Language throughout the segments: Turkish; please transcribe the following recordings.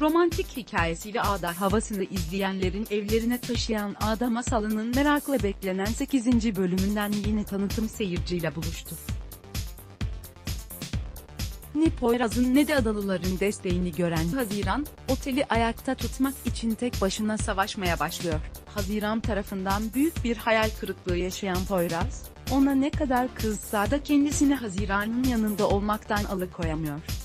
Romantik hikayesiyle Ağda havasını izleyenlerin evlerine taşıyan Ağda masalının merakla beklenen 8. bölümünden yeni tanıtım seyirciyle buluştu. Ne Poyraz'ın ne de Adalıların desteğini gören Haziran, oteli ayakta tutmak için tek başına savaşmaya başlıyor. Haziran tarafından büyük bir hayal kırıklığı yaşayan Poyraz, ona ne kadar kızsa da kendisini Haziran'ın yanında olmaktan alıkoyamıyor.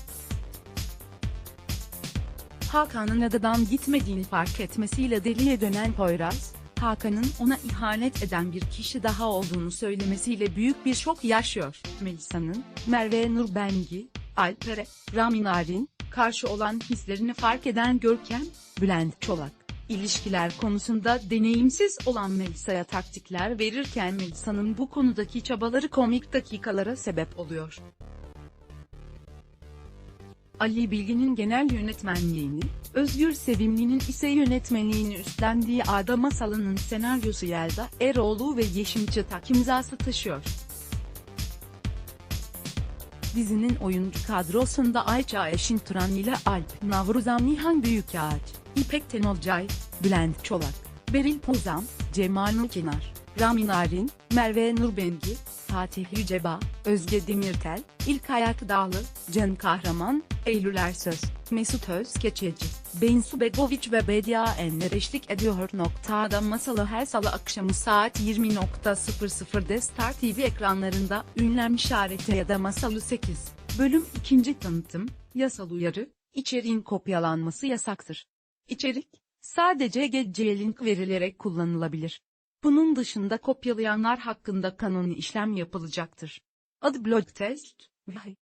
Hakan'ın adadan gitmediğini fark etmesiyle deliye dönen Poyraz, Hakan'ın ona ihanet eden bir kişi daha olduğunu söylemesiyle büyük bir şok yaşıyor. Melisa'nın, Merve Nur Bengi, Alper'e, Rami Narin, karşı olan hislerini fark eden Görkem, Bülent Çolak, ilişkiler konusunda deneyimsiz olan Melisa'ya taktikler verirken Melisa'nın bu konudaki çabaları komik dakikalara sebep oluyor. Ali Bilgin'in genel yönetmenliğini, Özgür Sevimli'nin ise yönetmenliğini üstlendiği Ada Masalı'nın senaryosu Yelda Eroğlu ve Yeşim Çıtak imzası taşıyor. Dizinin oyuncu kadrosunda Ayça Eşin Turan ile Alp Navruzan Nihan Büyükağaç, İpek Tenolcay, Bülent Çolak, Beril Pozan, Cemal Nukinar, Rami Narin, Merve Nurbengi, Fatih Yüceba, Özge Demirtel, İlkay Akdağlı, Can Kahraman, Eylül Ersöz, Mesut Özkeçeci, Bensu Begoviç ve Bedia Enler eşlik ediyor. Noktada masalı her salı akşamı saat 20.00'de Star TV ekranlarında ünlem işareti ya da masalı 8. Bölüm 2. tanıtım, yasal uyarı, içeriğin kopyalanması yasaktır. İçerik, sadece gece link verilerek kullanılabilir. Bunun dışında kopyalayanlar hakkında kanuni işlem yapılacaktır. Adı blog test, vay.